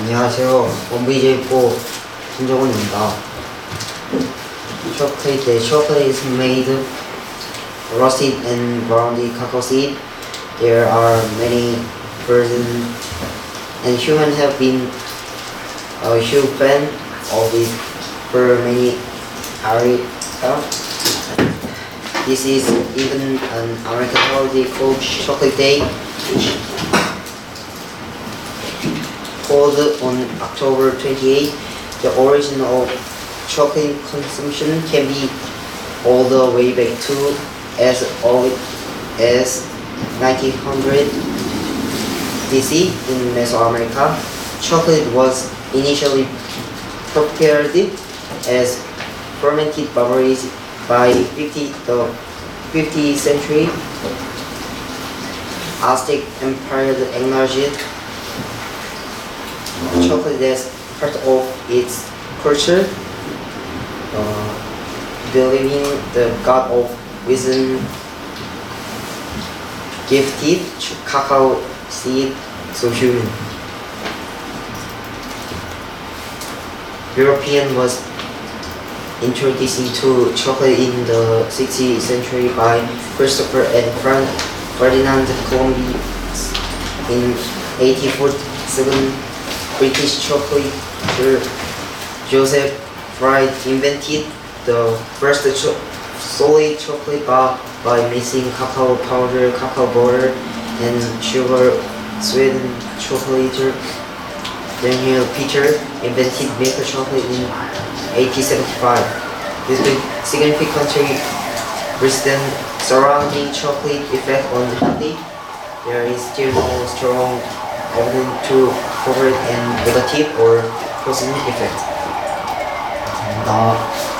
안녕하세요. 원VJ4 김정훈입니다. Chocolate, the chocolate is made roasted and ground cacao seed. There are many versions, and humans have been a huge fan of it for many era. This is even an American holiday called Chocolate Day, called on October 28. The origin of chocolate consumption can be all the way back to as early as 1900 BC in Mesoamerica. Chocolate was initially prepared as fermented beverage by 50 the 50th century. Aztec Empire acknowledged chocolate is part of its culture, uh, believing the god of wisdom gifted cacao seed to human. European was introduced into chocolate in the 16th century by Christopher and Ferdinand Columbus in 1847. British chocolate Joseph Fry invented the first cho- solid chocolate bar by mixing cacao powder, cacao butter, and sugar sweetened chocolate. Daniel Peter invented milk chocolate in 1875. This significantly reason surrounding chocolate effect on the healthy. There is still no strong evidence to cover it in with a tape or porcelain effect. And, uh,